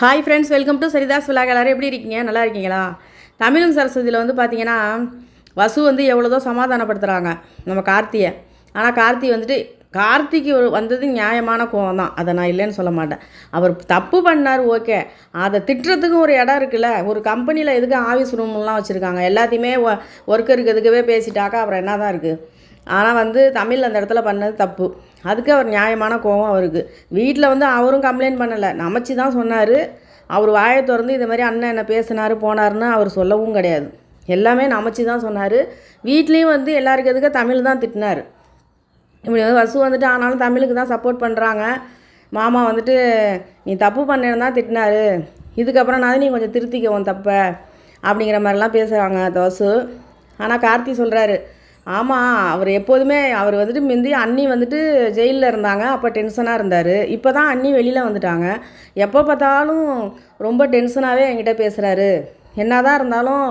Hi friends welcome to சரிதாஸ் விழா எல்லாரும் எப்படி இருக்கீங்க? நல்லா இருக்கீங்களா? தமிழும் சரஸ்வதியில் வந்து பார்த்தீங்கன்னா வசு வந்து எவ்வளோதோ சமாதானப்படுத்துகிறாங்க நம்ம கார்த்தியை. ஆனால் கார்த்தி வந்துட்டு கார்த்திக்கு ஒரு வந்தது நியாயமான கோவம் தான். அதை நான் இல்லைன்னு சொல்ல மாட்டேன். அவர் தப்பு பண்ணார் ஓகே. அதை திட்டுறதுக்கும் ஒரு இடம் இருக்குல்ல. ஒரு கம்பெனியில் எதுக்கு ஆஃபீஸ் ரூம்லாம் வச்சுருக்காங்க? எல்லாத்தையுமே ஒர்க்கருக்கு எதுக்கவே பேசிட்டாக்கா அப்புறம் என்ன தான் இருக்குது ஆனால் வந்து தமிழ் அந்த இடத்துல பண்ணது தப்பு. அதுக்கு அவர் நியாயமான கோவம் அவருக்கு. வீட்டில் வந்து அவரும் கம்ப்ளைண்ட் பண்ணலை. நமச்சு தான் சொன்னார். அவர் வாயை திறந்து இது மாதிரி அண்ணன் என்ன பேசினார் போனாருன்னு அவர் சொல்லவும் கிடையாது. எல்லாமே நமச்சி தான் சொன்னார். வீட்லேயும் வந்து எல்லாருக்கு எதுக்க? தமிழ் தான் திட்டினார். இப்படி வந்து வசு வந்துட்டு ஆனாலும் தமிழுக்கு தான் சப்போர்ட் பண்ணுறாங்க மாமா வந்துட்டு நீ தப்பு பண்ணேன்னு தான் திட்டினாரு. இதுக்கப்புறம் நான் நீ கொஞ்சம் திருத்திக்க உன் தப்பை. அப்படிங்கிற மாதிரிலாம் பேசுகிறாங்க தோசு. ஆனால் கார்த்தி சொல்கிறாரு ஆமாம் அவர் எப்போதுமே அவர் வந்துட்டு முந்தி அண்ணி வந்துட்டு ஜெயிலில் இருந்தாங்க அப்போ டென்ஷனாக இருந்தார். இப்போ தான் அண்ணி வெளியில் வந்துட்டாங்க. எப்போ பார்த்தாலும் ரொம்ப டென்ஷனாகவே என்கிட்ட பேசுகிறாரு என்ன தான் இருந்தாலும்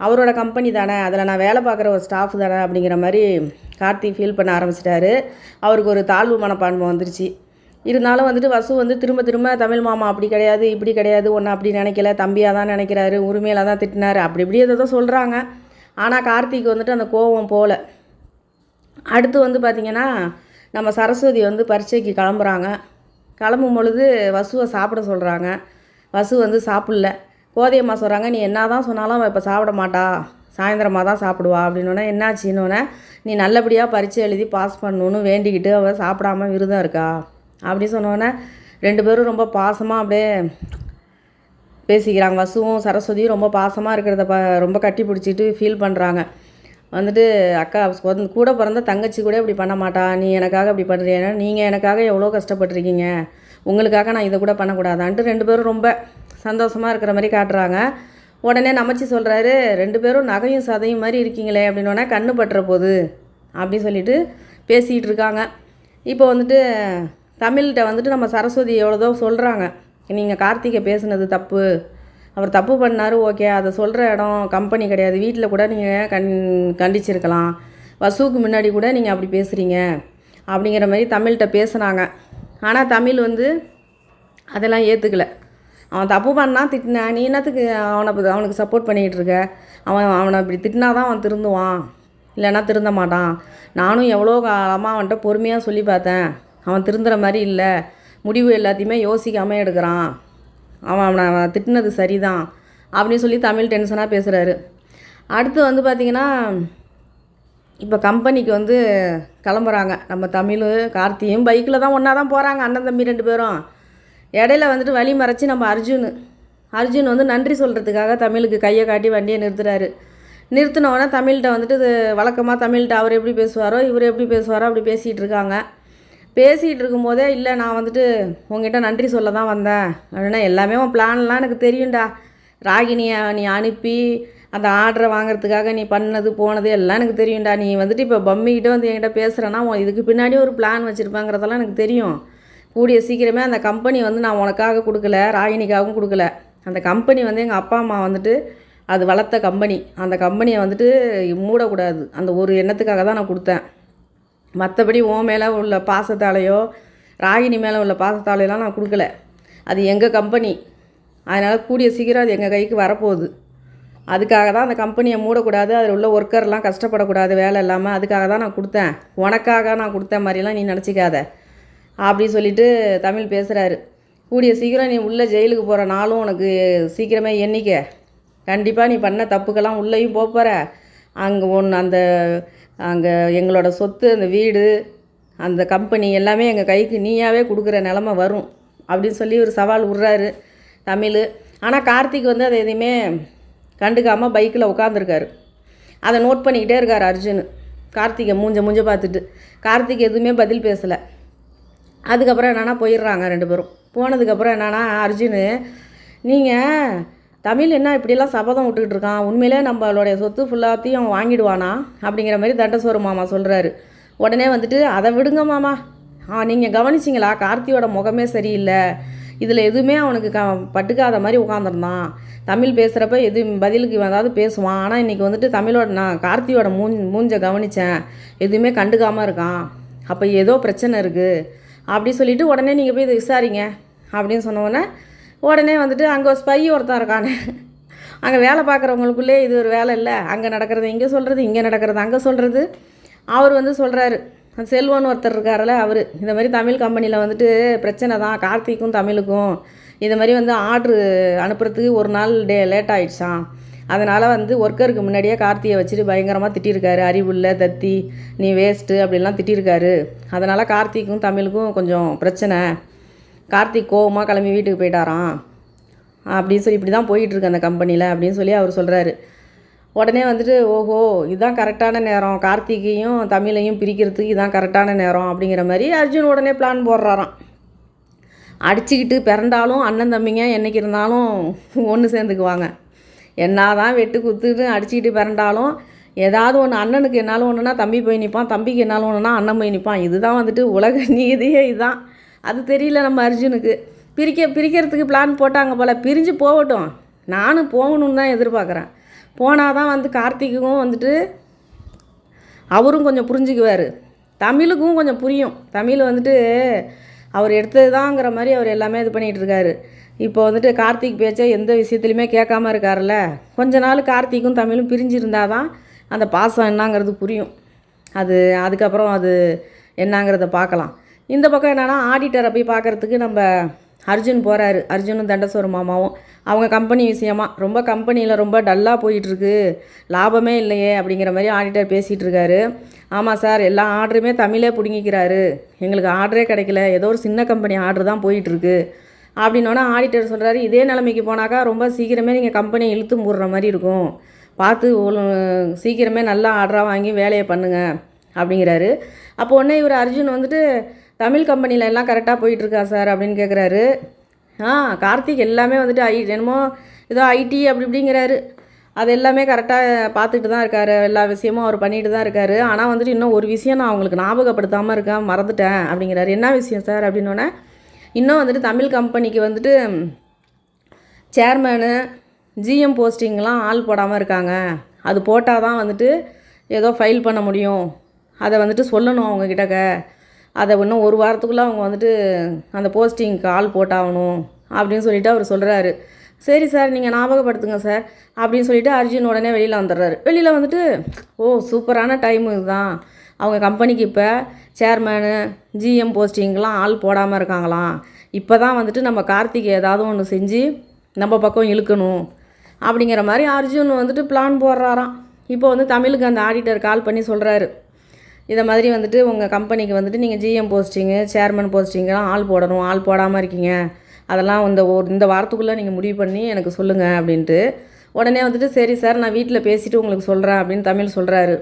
அவரோட கம்பெனி தானே அதில் நான் வேலை பார்க்குற ஒரு ஸ்டாஃப் தானே அப்படிங்கிற மாதிரி கார்த்தி ஃபீல் பண்ண ஆரம்பிச்சிட்டாரு. அவருக்கு ஒரு தாழ்வு மனப்பான்மை வந்துருச்சு. இருந்தாலும் வந்துட்டு வசு வந்து திரும்ப திரும்ப தமிழ் மாமா அப்படி கிடையாது இப்படி கிடையாது ஒன்று அப்படி நினைக்கல தம்பியாக தான் நினைக்கிறாரு உரிமையில தான் திட்டினாரு அப்படி இப்படி எதை தான் சொல்கிறாங்க ஆனால் கார்த்திக் வந்துட்டு அந்த கோவம் போகல அடுத்து வந்து பார்த்திங்கன்னா நம்ம சரஸ்வதி வந்து பரீட்சைக்கு கிளம்புறாங்க. கிளம்பும் பொழுது வசுவை சாப்பிட சொல்கிறாங்க வசு வந்து சாப்பிடல. கோதையம்மா சொல்கிறாங்க நீ என்ன தான் சொன்னாலும் அவள் இப்போ சாப்பிட மாட்டா. சாயந்தரமாக தான் சாப்பிடுவா. அப்படின்னோடனே என்னாச்சின்னொன்னே நீ நல்லபடியாக பரீட்சை எழுதி பாஸ் பண்ணணுன்னு வேண்டிக்கிட்டு அவள் சாப்பிடாம விரதம் இருக்கா? அப்படி சொன்னோடனே ரெண்டு பேரும் ரொம்ப பாசமாக அப்படியே பேசிக்கிறாங்க. வசுவும் சரஸ்வதியும் ரொம்ப பாசமாக இருக்கிறத ப ரொம்ப கட்டி பிடிச்சிட்டு ஃபீல் பண்ணுறாங்க வந்துட்டு அக்கா கூட பிறந்த தங்கச்சி கூட இப்படி பண்ண மாட்டா. நீ எனக்காக இப்படி பண்ணுறியா நீங்கள் எனக்காக எவ்வளோ கஷ்டப்பட்டுருக்கீங்க? உங்களுக்காக நான் இதை கூட பண்ணக்கூடாதான்ட்டு ரெண்டு பேரும் ரொம்ப சந்தோஷமாக இருக்கிற மாதிரி காட்டுறாங்க. உடனே நமச்சி சொல்கிறாரு ரெண்டு பேரும் நகையும் சதையும் மாதிரி இருக்கீங்களே அப்படின்னோடனே கண்ணு பட்டுற போகுது அப்படி சொல்லிட்டு பேசிகிட்டு இருக்காங்க. இப்போ வந்துட்டு தமிழ்கிட்ட வந்துட்டு நம்ம சரஸ்வதி எவ்வளோதோ சொல்கிறாங்க நீங்கள் கார்த்திகை பேசுனது தப்பு. அவர் தப்பு பண்ணார் ஓகே. அதை சொல்கிற இடம் கம்பெனி கிடையாது. வீட்டில் கூட நீங்கள் கண் கண்டிச்சிருக்கலாம். வசுவுக்கு முன்னாடி கூட நீங்கள் அப்படி பேசுகிறீங்க அப்படிங்கிற மாதிரி தமிழ்கிட்ட பேசுனாங்க. ஆனால் தமிழ் வந்து அதெல்லாம் ஏற்றுக்கல அவன் தப்பு பண்ணால் திட்டினா நீ என்னத்துக்கு அவனை அவனுக்கு சப்போர்ட் பண்ணிக்கிட்டு இருக்க? அவன் அவனை இப்படி திட்டினா தான் அவன் திருந்துவான். இல்லைன்னா திருந்த மாட்டான். நானும் எவ்வளோ காலமாக அவன்கிட்ட பொறுமையாக சொல்லி பார்த்தேன். அவன் திருந்துற மாதிரி இல்லை. முடிவு எல்லாத்தையுமே யோசிக்காமல் எடுக்கிறான். அவன் அவனை அவன் திட்டினது சரிதான். அப்படின்னு சொல்லி தமிழ் டென்ஷனாக பேசுகிறாரு அடுத்து வந்து பார்த்திங்கன்னா இப்போ கம்பெனிக்கு வந்து கிளம்புறாங்க. நம்ம தமிழ் கார்த்தியும் பைக்கில் தான் ஒன்றா தான் போகிறாங்க அண்ணன் தம்பி ரெண்டு பேரும். இடையில வந்துட்டு வழி மறைச்சி நம்ம அர்ஜுன். அர்ஜுன் வந்து நன்றி சொல்கிறதுக்காக தமிழுக்கு கையை காட்டி வண்டியை நிறுத்துறாரு. நிறுத்தினோடனே தமிழ்கிட்ட வந்துட்டு இது வழக்கமாக தமிழ்கிட்ட அவர் எப்படி பேசுவாரோ இவர் எப்படி பேசுவாரோ அப்படி பேசிகிட்டு இருக்காங்க. பேசிகிட்டு இருக்கும்போதே இல்லை நான் வந்துட்டு உங்ககிட்ட நன்றி சொல்ல தான் வந்தேன். அப்படின்னா எல்லாமே உன் பிளான்லாம் எனக்கு தெரியும்டா. ராகினியை நீ அனுப்பி அந்த ஆர்டரை வாங்குறதுக்காக நீ பண்ணது போனது எல்லாம் எனக்கு தெரியும்டா. நீ வந்துட்டு இப்போ பம்மிக்கிட்ட வந்து என்கிட்ட பேசுகிறேன்னா உன் இதுக்கு பின்னாடி ஒரு பிளான் வச்சுருப்பாங்கிறதெல்லாம் எனக்கு தெரியும். கூடிய சீக்கிரமே அந்த கம்பெனி வந்து நான் உனக்காக கொடுக்கல ராகினிக்காகவும் கொடுக்கல. அந்த கம்பெனி வந்து எங்கள் அப்பா அம்மா வந்துட்டு அது வளர்த்த கம்பெனி. அந்த கம்பெனியை வந்துட்டு மூடக்கூடாது. அந்த ஒரு எண்ணத்துக்காக தான் நான் கொடுத்தேன். மற்றபடி ஓ மேலே உள்ள பாசத்தாலேயோ ராகினி மேலே உள்ள பாசத்தாலையெல்லாம் நான் கொடுக்கல. அது எங்கள் கம்பெனி அதனால் கூடிய சீக்கிரம் அது எங்கள் கைக்கு வரப்போகுது. அதுக்காக தான் அந்த கம்பெனியை மூடக்கூடாது அதில் உள்ள ஒர்க்கர்லாம் கஷ்டப்படக்கூடாது வேலை இல்லாமல் அதுக்காக தான் நான் கொடுத்தேன். உனக்காக நான் கொடுத்த மாதிரிலாம் நீ நினச்சிக்காத. அப்படி சொல்லிட்டு தமிழ் பேசுகிறாரு கூடிய சீக்கிரம் நீ உள்ளே ஜெயிலுக்கு போகிற நாளும் உனக்கு சீக்கிரமே எண்ணிக்க. கண்டிப்பாக நீ பண்ண தப்புக்கெல்லாம் உள்ளேயும் போகிற அங்கே ஒன்று அந்த அங்கே எங்களோட சொத்து அந்த வீடு அந்த கம்பெனி எல்லாமே எங்கள் கைக்கு நீயாவே கொடுக்குற நிலமை வரும் அப்படின்னு சொல்லி ஒரு சவால் விட்றாரு தமிழ். ஆனால் கார்த்திக் வந்து அதை எதையுமே கண்டுக்காமல் பைக்கில் உட்காந்துருக்காரு அதை நோட் பண்ணிக்கிட்டே இருக்கார் அர்ஜுன் கார்த்திகை மூஞ்ச மூஞ்ச பார்த்துட்டு. கார்த்திக் எதுவுமே பதில் பேசலை. அதுக்கப்புறம் என்னென்னா போயிடுறாங்க ரெண்டு பேரும். போனதுக்கப்புறம் என்னன்னா அர்ஜுன் நீங்கள் தமிழ் என்ன இப்படிலாம் சபதம் விட்டுக்கிட்டு இருக்கான்? உண்மையிலே நம்மளுடைய சொத்து ஃபுல்லாத்தையும் அவன் வாங்கிடுவானா? அப்படிங்கிற மாதிரி தண்டசோறு மாமா சொல்கிறாரு உடனே வந்துட்டு அதை விடுங்க மாமா. ஆ நீங்கள் கவனிச்சிங்களா? கார்த்தியோட முகமே சரியில்லை. இதில் எதுவுமே அவனுக்கு க பட்டுக்காத மாதிரி உட்காந்துருந்தான் தமிழ் பேசுகிறப்ப எது பதிலுக்கு ஏதாவது பேசுவான். ஆனால் இன்றைக்கி வந்துட்டு தமிழோட நான் கார்த்தியோட மூஞ் மூஞ்சை கவனித்தேன் எதுவுமே கண்டுக்காமல் இருக்கான். அப்போ ஏதோ பிரச்சனை இருக்குது அப்படி சொல்லிட்டு உடனே நீங்கள் போய் இதை விசாரிங்க. அப்படின்னு சொன்ன உடனே வந்துட்டு அங்கே ஒரு ஸ்பை ஒருத்தன் இருக்கானே. அங்கே வேலை பார்க்குறவங்களுக்குள்ளே இது ஒரு வேலை இல்லை. அங்கே நடக்கிறது இங்கே சொல்கிறது இங்கே நடக்கிறது அங்கே சொல்கிறது அவர் வந்து சொல்கிறாரு செல்வன் ஒருத்தர் இருக்கார்ல அவர். இந்த மாதிரி தமிழ் கம்பெனியில் வந்துட்டு பிரச்சனை தான். கார்த்திக்கும் தமிழுக்கும். இந்த மாதிரி வந்து ஆர்ட்ரு அனுப்புறதுக்கு ஒரு நாள் டே லேட் ஆகிடுச்சான் அதனால் வந்து ஒர்க்கருக்கு முன்னாடியே கார்த்தியை வச்சுட்டு பயங்கரமாக திட்டியிருக்காரு அறிவுள்ள தத்தி நீ வேஸ்ட்டு அப்படிலாம் திட்டியிருக்காரு அதனால் கார்த்திக்கும் தமிழுக்கும் கொஞ்சம் பிரச்சனை. கார்த்திக் கோவமாக கிளம்பி வீட்டுக்கு போயிட்டாராம். அப்படின்னு சொல்லி இப்படி தான் போயிட்டுருக்கு அந்த கம்பெனியில் அப்படின்னு சொல்லி அவர் சொல்கிறாரு உடனே வந்துட்டு ஓஹோ இதுதான் கரெக்டான நேரம். கார்த்திகையும் தமிழையும் பிரிக்கிறதுக்கு இதான் கரெக்டான நேரம் அப்படிங்கிற மாதிரி அர்ஜுன் உடனே பிளான் போடுறாராம். அடிச்சுக்கிட்டு பிறண்டாலும் அண்ணன் தம்பிங்க என்னைக்கு இருந்தாலும் ஒன்று சேர்ந்துக்குவாங்க. என்ன தான் வெட்டு குத்துட்டு அடிச்சுக்கிட்டு பிறண்டாலும் ஏதாவது ஒன்று அண்ணனுக்கு என்னாலும் ஒன்றுனா தம்பி போய் நிற்பான் தம்பிக்கு என்னாலும் ஒன்றுனா அண்ணன் போய் நிற்பான் இதுதான் வந்துட்டு உலக நீதியே இதுதான் அது தெரியல நம்ம அர்ஜுனுக்கு. பிரிக்க பிரிக்கிறதுக்கு பிளான் போட்டாங்க போல். பிரிஞ்சு போகட்டும். நானும் போகணுன்னு தான் எதிர்பார்க்குறேன். போனால் தான் வந்து கார்த்திக்கும் வந்துட்டு அவரும் கொஞ்சம் புரிஞ்சுக்குவார். தமிழுக்கும் கொஞ்சம் புரியும். தமிழ் வந்துட்டு அவர் எடுத்தது தாங்கிற மாதிரி அவர் எல்லாமே இது பண்ணிகிட்டு இருக்காரு. இப்போ வந்துட்டு கார்த்திக் பேச்சை எந்த விஷயத்துலையுமே கேட்காம இருக்காருல்ல. கொஞ்ச நாள் கார்த்திக்கும் தமிழும் பிரிஞ்சிருந்தால் தான் அந்த பாசம் என்னங்கிறது புரியும். அது அதுக்கப்புறம் அது என்னங்கிறத பார்க்கலாம். இந்த பக்கம் என்னென்னா ஆடிட்டரை போய் பார்க்குறதுக்கு நம்ம அர்ஜுன் போகிறாரு அர்ஜுனும் தண்டசோர மாமாவும். அவங்க கம்பெனி விஷயமா ரொம்ப கம்பெனியில் ரொம்ப டல்லாக போயிட்டுருக்கு. லாபமே இல்லையே அப்படிங்கிற மாதிரி ஆடிட்டர் பேசிகிட்டு இருக்காரு ஆமாம் சார் எல்லா ஆர்டருமே தமிழே பிடுங்கிக்கிறாரு. எங்களுக்கு ஆர்டரே கிடைக்கல. ஏதோ ஒரு சின்ன கம்பெனி ஆர்டர் தான் போயிட்டுருக்கு. அப்படின்னோடனே ஆடிட்டர் சொல்கிறாரு இதே நிலைமைக்கு போனாக்கா ரொம்ப சீக்கிரமே நீங்கள் கம்பெனியை இழுத்து மூடுற மாதிரி இருக்கும். பார்த்து சீக்கிரமே நல்லா ஆர்டராக வாங்கி வேலையை பண்ணுங்க. அப்படிங்கிறாரு. அப்போ உடனே இவர் அர்ஜுன் வந்துட்டு தமிழ் கம்பெனியில் எல்லாம் கரெக்டாக போயிட்டுருக்கா சார் அப்படின்னு கேட்குறாரு ஆ கார்த்திக் எல்லாமே வந்துட்டு ஐ என்னமோ ஏதோ ஐடி அப்படி இப்படிங்கிறாரு. அது எல்லாமே கரெக்டாக பார்த்துட்டு தான் இருக்காரு. எல்லா விஷயமும் அவர் பண்ணிட்டு தான் இருக்காரு. ஆனால் வந்துட்டு இன்னும் ஒரு விஷயம் நான் அவங்களுக்கு ஞாபகப்படுத்தாமல் இருக்கேன் மறந்துட்டேன் அப்படிங்கிறாரு. என்ன விஷயம் சார் அப்படின்னோடனே இன்னும் வந்துட்டு தமிழ் கம்பெனிக்கு வந்துட்டு சேர்மேனு ஜிஎம் போஸ்டிங்லாம் ஆள் போடாமல் இருக்காங்க. அது போட்டால் தான் வந்துட்டு ஏதோ ஃபைல் பண்ண முடியும். அதை வந்துட்டு சொல்லணும் அவங்க கிட்டக்க அதை இன்னும் ஒரு வாரத்துக்குள்ளே அவங்க வந்துட்டு அந்த போஸ்டிங்க்கு ஆள் போட்டாகணும் அப்படின்னு சொல்லிவிட்டு அவர் சொல்கிறாரு சரி சார் நீங்கள் ஞாபகப்படுத்துங்க சார் அப்படின்னு சொல்லிட்டு அர்ஜுன் உடனே வெளியில் வந்துடுறாரு. வெளியில் வந்துட்டு ஓ சூப்பரான டைம் இதுதான். அவங்க கம்பெனிக்கு இப்போ சேர்மேனு ஜிஎம் போஸ்டிங்கெலாம் ஆள் போடாமல் இருக்காங்களாம். இப்போ தான் வந்துட்டு நம்ம கார்த்திக் ஏதாவது ஒன்று செஞ்சு நம்ம பக்கம் இழுக்கணும். அப்படிங்கிற மாதிரி அர்ஜுன் வந்துட்டு பிளான் போடுறாராம். இப்போ வந்து தமிழுக்கு அந்த ஆடிட்டர் கால் பண்ணி சொல்கிறாரு இதை மாதிரி வந்துட்டு உங்கள் கம்பெனிக்கு வந்துட்டு நீங்கள் ஜிஎம் போஸ்டிங்கு சேர்மன் போஸ்டிங்கெல்லாம் ஆள் போடணும் ஆள் போடாமல் இருக்கீங்க. அதெல்லாம் இந்த ஒரு இந்த வாரத்துக்குள்ளே நீங்கள் முடிவு பண்ணி எனக்கு சொல்லுங்கள் அப்படின்ட்டு. உடனே வந்துட்டு சரி சார் நான் வீட்டில் பேசிவிட்டு உங்களுக்கு சொல்கிறேன் அப்படின்னு தமிழ் சொல்கிறாரு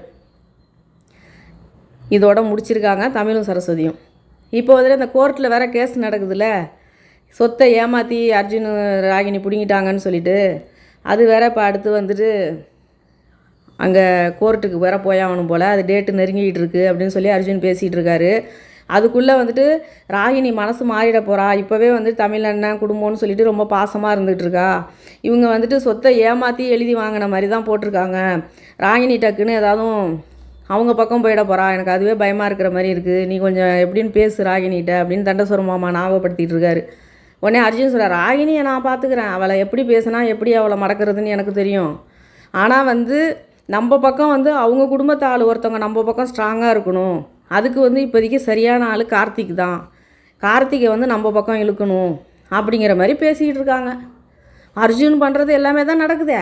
இதோட முடிச்சிருக்காங்க தமிழும் சரஸ்வதியும். இப்போ வந்துட்டு அந்த கோர்ட்டில் வேறு கேஸ் நடக்குதுல்ல. சொத்தை ஏமாற்றி அர்ஜுன் ராகினி பிடுங்கிட்டாங்கன்னு சொல்லிட்டு அது வேற இப்போ அடுத்து வந்துட்டு அங்கே கோர்ட்டுக்கு வர போயாகணும் போல் அது டேட்டு நெருங்கிட்டு இருக்கு அப்படின்னு சொல்லி அர்ஜுன் பேசிகிட்டு இருக்காரு. அதுக்குள்ளே வந்துட்டு ராகினி மனசு மாறிட போகிறா இப்போவே வந்து தமிழ் அண்ணன் குடும்பம்னு சொல்லிட்டு ரொம்ப பாசமாக இருந்துகிட்டு இருக்கா. இவங்க வந்துட்டு சொத்தை ஏமாற்றி எழுதி வாங்கின மாதிரி தான் போட்டிருக்காங்க. ராகினி டக்குன்னு ஏதாவது அவங்க பக்கம் போயிட போகிறா எனக்கு அதுவே பயமாக இருக்கிற மாதிரி இருக்குது நீ கொஞ்சம் எப்படின்னு பேசு ராகினிகிட்ட அப்படின்னு தண்டசுர மாமா ஞாபகப்படுத்திட்டு இருக்காரு. உடனே அர்ஜுன் சொல்கிறார் ராகினியை நான் பார்த்துக்கிறேன் அவளை எப்படி பேசுனா எப்படி அவளை மடக்கிறதுன்னு எனக்கு தெரியும். ஆனால் வந்து நம்ம பக்கம் வந்து அவங்க குடும்பத்து ஆள் ஒருத்தவங்க நம்ம பக்கம் ஸ்ட்ராங்காக இருக்கணும். அதுக்கு வந்து இப்போதைக்கு சரியான ஆள் கார்த்திக் தான். கார்த்திகை வந்து நம்ம பக்கம் இழுக்கணும் அப்படிங்கிற மாதிரி பேசிக்கிட்டு இருக்காங்க. அர்ஜுன் பண்ணுறது எல்லாமே தான் நடக்குதே.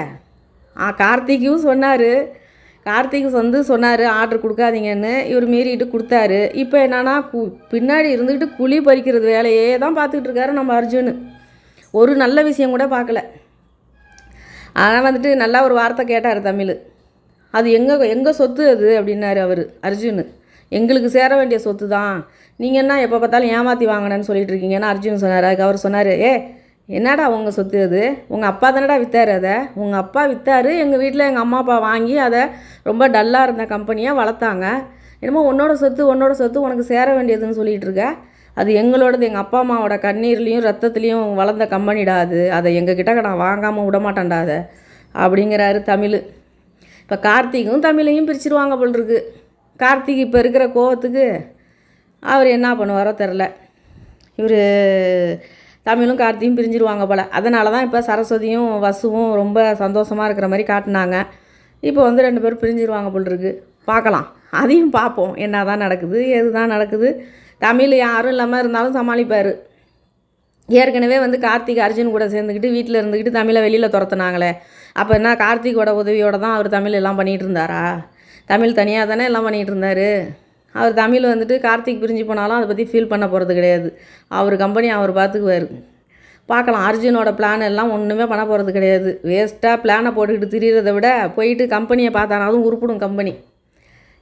ஆ கார்த்திக்கும் சொன்னார். கார்த்திக் வந்து சொன்னார் ஆர்டர் கொடுக்காதீங்கன்னு இவர் மீறிட்டு கொடுத்தாரு. இப்போ என்னன்னா கு பின்னாடி இருந்துக்கிட்டு குழி பறிக்கிறது வேலையே தான் பார்த்துக்கிட்டு இருக்காரு நம்ம அர்ஜுன். ஒரு நல்ல விஷயம் கூட பார்க்கல. ஆனால் வந்துட்டு நல்லா ஒரு வார்த்தை கேட்டார் தமிழ். அது எங்கள் எங்கள் சொத்து அது? அப்படின்னாரு அவர் அர்ஜுன். எங்களுக்கு சேர வேண்டிய சொத்து தான் நீங்கள் என்ன எப்போ பார்த்தாலும் ஏமாற்றி வாங்கினேன்னு சொல்லிட்டு இருக்கீங்கன்னு அர்ஜுன் சொன்னார்? அதுக்கு அவர் சொன்னார் ஏ என்னடா உங்கள் சொத்து அது? உங்கள் அப்பா தானடா விற்றார் அதை? உங்கள் அப்பா விற்றாரு எங்கள் வீட்டில் எங்கள் அம்மா அப்பா வாங்கி அதை ரொம்ப டல்லாக இருந்த கம்பெனியாக வளர்த்தாங்க. என்னமோ உன்னோட சொத்து உன்னோட சொத்து உனக்கு சேர வேண்டியதுன்னு சொல்லிகிட்டு இருக்க. அது எங்களோடது எங்கள் அப்பா அம்மாவோட கண்ணீர்லேயும் ரத்தத்துலேயும் வளர்ந்த கம்பெனிடா அது. அதை எங்ககிட்ட நான் வாங்காமல் விட மாட்டேன்டா அதை. அப்படிங்கிறாரு தமிழ். இப்போ கார்த்திக்கும் தமிழையும் பிரிச்சிருவாங்க போல் இருக்கு கார்த்திக் இப்போ இருக்கிற கோவத்துக்கு அவர் என்ன பண்ணுவாரோ தெரில. இவர் தமிழும் கார்த்தியும் பிரிஞ்சிருவாங்க போல். அதனால தான் இப்போ சரஸ்வதியும் வசுவும் ரொம்ப சந்தோஷமாக இருக்கிற மாதிரி காட்டினாங்க. இப்போ வந்து ரெண்டு பேரும் பிரிஞ்சிருவாங்க போல் இருக்கு பார்க்கலாம் அதையும் பார்ப்போம் என்ன தான் நடக்குது எது தான் நடக்குது. தமிழ் யாரும் இல்லாமல் இருந்தாலும் சமாளிப்பார். ஏற்கனவே வந்து கார்த்திக் அர்ஜுன் கூட சேர்ந்துக்கிட்டு வீட்டில் இருந்துக்கிட்டு தமிழை வெளியில் துரத்துனாங்களே. அப்போ என்ன கார்த்திகோட உதவியோட தான் அவர் தமிழ் எல்லாம் பண்ணிகிட்டு இருந்தாரா? தமிழ் தனியாக தானே எல்லாம் பண்ணிகிட்டு இருந்தார்? அவர் தமிழ் வந்துட்டு கார்த்திக் பிரிஞ்சு போனாலும் அதை பற்றி ஃபீல் பண்ண போகிறது கிடையாது. அவர் கம்பெனி அவர் பார்த்துக்குவார் பார்க்கலாம். அர்ஜுனோட பிளான் எல்லாம் ஒன்றுமே பண்ண போகிறது கிடையாது. வேஸ்ட்டாக பிளானை போட்டுக்கிட்டு திரியிறதை விட போயிட்டு கம்பெனியை பார்த்தானாலும் உருப்பிடும் கம்பெனி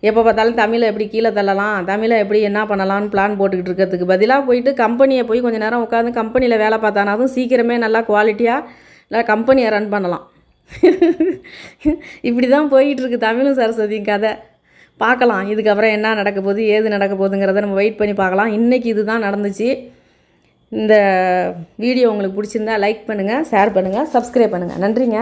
எப்போ பார்த்தாலும் தமிழை எப்படி கீழே தள்ளலாம்? தமிழை எப்படி என்ன பண்ணலாம்னு பிளான் போட்டுக்கிட்டு இருக்கிறதுக்கு பதிலாக போயிட்டு கம்பெனியை போய் கொஞ்சம் நேரம் உட்காந்து கம்பெனியில் வேலை பார்த்தானாலும் சீக்கிரமே நல்லா குவாலிட்டியாக நல்லா கம்பெனியை ரன் பண்ணலாம். இப்படி தான் போயிட்டுருக்கு தமிழும் சரஸ்வதியும் கதை. பார்க்கலாம். இதுக்கப்புறம் என்ன நடக்க போகுது ஏது நடக்க போகுதுங்கிறத நம்ம வெயிட் பண்ணி பார்க்கலாம். இன்றைக்கி இதுதான் நடந்துச்சு. இந்த வீடியோ உங்களுக்கு பிடிச்சிருந்தா லைக் பண்ணுங்கள் ஷேர் பண்ணுங்கள் சப்ஸ்கிரைப் பண்ணுங்கள் நன்றிங்க.